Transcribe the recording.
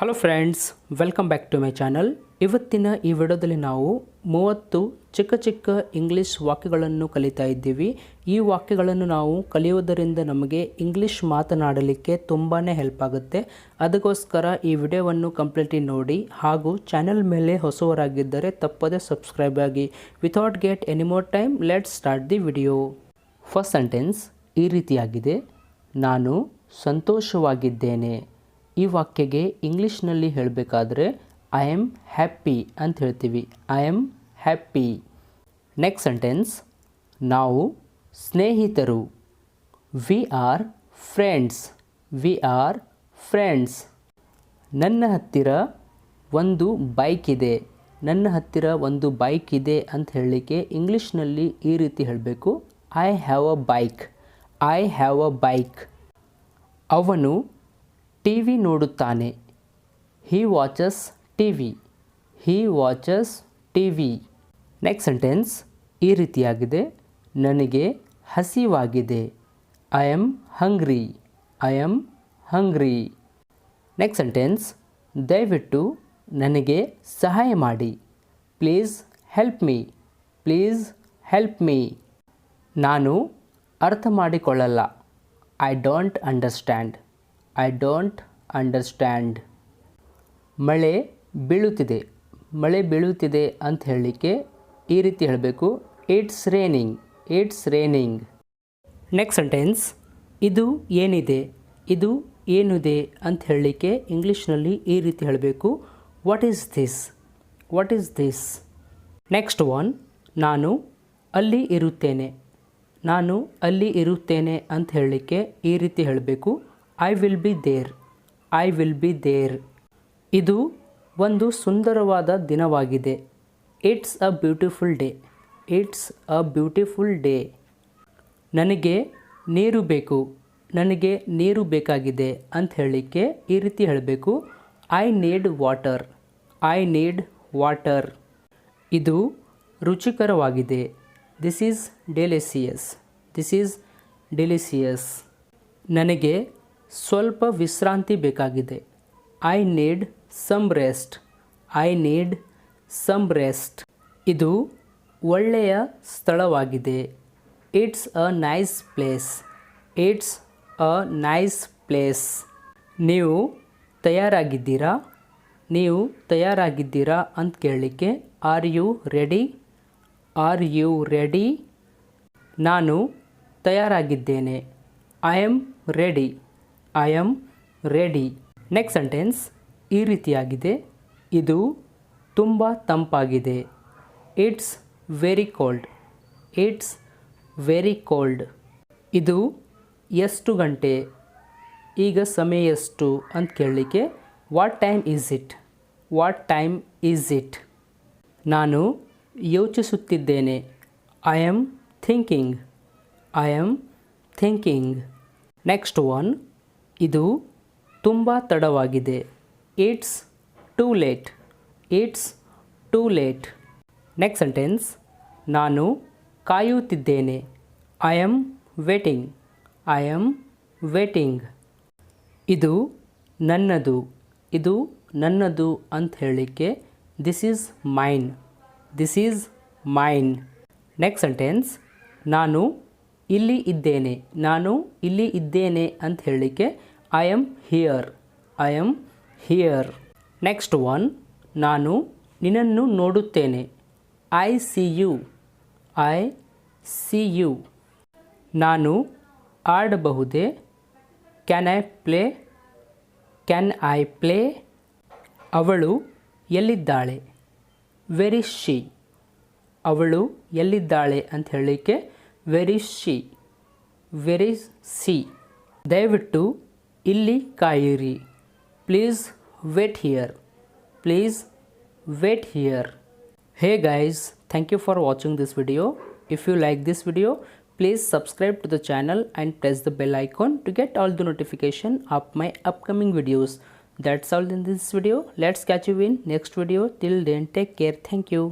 Hello friends welcome back to my channel ಇವತ್ತಿನ ಈ ವಿಡಿಯೋದಲ್ಲಿ ನಾವು ಮೂವತ್ತು ಚಿಕ್ಕ ಚಿಕ್ಕ ಇಂಗ್ಲೀಷ್ ವಾಕ್ಯಗಳನ್ನು ಕಲಿತಾ ಇದ್ದೀವಿ. ಈ ವಾಕ್ಯಗಳನ್ನು ನಾವು ಕಲಿಯುವುದರಿಂದ ನಮಗೆ ಇಂಗ್ಲೀಷ್ ಮಾತನಾಡಲಿಕ್ಕೆ ತುಂಬಾ ಹೆಲ್ಪ್ ಆಗುತ್ತೆ. ಅದಕ್ಕೋಸ್ಕರ ಈ ವಿಡಿಯೋವನ್ನು ಕಂಪ್ಲೀಟ್ಲಿ ನೋಡಿ ಹಾಗೂ ಚಾನಲ್ ಮೇಲೆ ಹೊಸವರಾಗಿದ್ದರೆ ತಪ್ಪದೆ ಸಬ್ಸ್ಕ್ರೈಬ್ ಆಗಿ. Without get any more time let start the video first sentence ಈ ರೀತಿಯಾಗಿದೆ. ನಾನು ಸಂತೋಷವಾಗಿದ್ದೇನೆ. ಈ ವಾಕ್ಯಗೆ ಇಂಗ್ಲೀಷ್ನಲ್ಲಿ ಹೇಳಬೇಕಾದ್ರೆ ಐ ಆಮ್ ಹ್ಯಾಪಿ ಅಂತ ಹೇಳ್ತೀವಿ. I am happy next sentence ನಾವು ಸ್ನೇಹಿತರು. We are friends we are friends ನನ್ನ ಹತ್ತಿರ ಒಂದು ಬೈಕ್ ಇದೆ. ನನ್ನ ಹತ್ತಿರ ಒಂದು ಬೈಕ್ ಇದೆ ಅಂತ ಹೇಳಲಿಕ್ಕೆ ಇಂಗ್ಲೀಷ್ನಲ್ಲಿ ಈ ರೀತಿ ಹೇಳಬೇಕು. I have a bike I have a bike ಅವನು ಟಿ ವಿ ನೋಡುತ್ತಾನೆ. He watches TV he watches TV next sentence ಈ ರೀತಿಯಾಗಿದೆ. ನನಗೆ ಹಸಿವಾಗಿದೆ. I am hungry I am hungry next sentence ದಯವಿಟ್ಟು ನನಗೆ ಸಹಾಯ ಮಾಡಿ. Please help me please help me ನಾನು ಅರ್ಥ ಮಾಡಿಕೊಳ್ಳಲ್ಲ. I don't understand I don't understand ಮಳೆ ಬೀಳುತ್ತಿದೆ. ಮಳೆ ಬೀಳುತ್ತಿದೆ ಅಂತ ಹೇಳಲಿಕ್ಕೆ ಈ ರೀತಿ ಹೇಳಬೇಕು. It's raining it's raining next sentence ಇದು ಏನಿದೆ? ಇದು ಏನಿದೆ ಅಂತ ಹೇಳಲಿಕ್ಕೆ ಇಂಗ್ಲೀಷ್ನಲ್ಲಿ ಈ ರೀತಿ ಹೇಳಬೇಕು. What is this what is this next one ನಾನು ಅಲ್ಲಿ ಇರುತ್ತೇನೆ. ನಾನು ಅಲ್ಲಿ ಇರುತ್ತೇನೆ ಅಂತ ಹೇಳಲಿಕ್ಕೆ ಈ ರೀತಿ ಹೇಳಬೇಕು. I will be there I will be there ಇದು ಒಂದು ಸುಂದರವಾದ ದಿನವಾಗಿದೆ. It's a beautiful day it's a beautiful day ನನಗೆ ನೀರು ಬೇಕು. ನನಗೆ ನೀರು ಬೇಕಾಗಿದೆ ಅಂತ ಹೇಳಲಿಕ್ಕೆ ಈ ರೀತಿ ಹೇಳಬೇಕು. I need water I need water ಇದು ರುಚಿಕರವಾಗಿದೆ. This is delicious this is delicious ನನಗೆ ಸ್ವಲ್ಪ ವಿಶ್ರಾಂತಿ ಬೇಕಾಗಿದೆ. I need some rest I need some rest ಇದು ಒಳ್ಳೆಯ ಸ್ಥಳವಾಗಿದೆ. It's a nice place it's a nice place ನೀವು ತಯಾರಾಗಿದ್ದೀರಾ? ನೀವು ತಯಾರಾಗಿದ್ದೀರಾ ಅಂತ ಕೇಳಲಿಕ್ಕೆ are you ready are you ready ನಾನು ತಯಾರಾಗಿದ್ದೇನೆ. I am ready I am ready next sentence ಈ ರೀತಿಯಾಗಿದೆ. ಇದು ತುಂಬ ತಂಪಾಗಿದೆ. It's very cold it's very cold ಇದು ಎಷ್ಟು ಗಂಟೆ? ಈಗ ಸಮಯ ಎಷ್ಟು ಅಂತ ಕೇಳಲಿಕ್ಕೆ what time is it what time is it ನಾನು ಯೋಚಿಸುತ್ತಿದ್ದೇನೆ. I am thinking I am thinking next one ಇದು ತುಂಬ ತಡವಾಗಿದೆ. It's too late it's too late next sentence ನಾನು ಕಾಯುತ್ತಿದ್ದೇನೆ. I am waiting I am waiting ಇದು ನನ್ನದು. ಇದು ನನ್ನದು ಅಂತ ಹೇಳಲಿಕ್ಕೆ this is mine this is mine next sentence ನಾನು ಇಲ್ಲಿ ಇದ್ದೇನೆ. ನಾನು ಇಲ್ಲಿ ಇದ್ದೇನೆ ಅಂತ ಹೇಳಲಿಕ್ಕೆ I am here I am here next one ನಾನು ನಿನ್ನನ್ನು ನೋಡುತ್ತೇನೆ. I see you I see you ನಾನು ಆಡಬಹುದೇ? Can I play can I play ಅವಳು ಎಲ್ಲಿದ್ದಾಳೆ? ವೆರಿ ಶಿ ಅವಳು ಎಲ್ಲಿದ್ದಾಳೆ ಅಂತ ಹೇಳಲಿಕ್ಕೆ ವೆರಿ ಶಿ ವೆರಿ ಸಿ ದಯವಿಟ್ಟು ಇಲ್ಲಿ ಕಾಯಿರಿ please wait here please wait here hey guys thank you for watching this video if you like this video please subscribe to the channel and press the bell icon to get all the notification of my upcoming videos that's all in this video let's catch you in next video till then take care thank you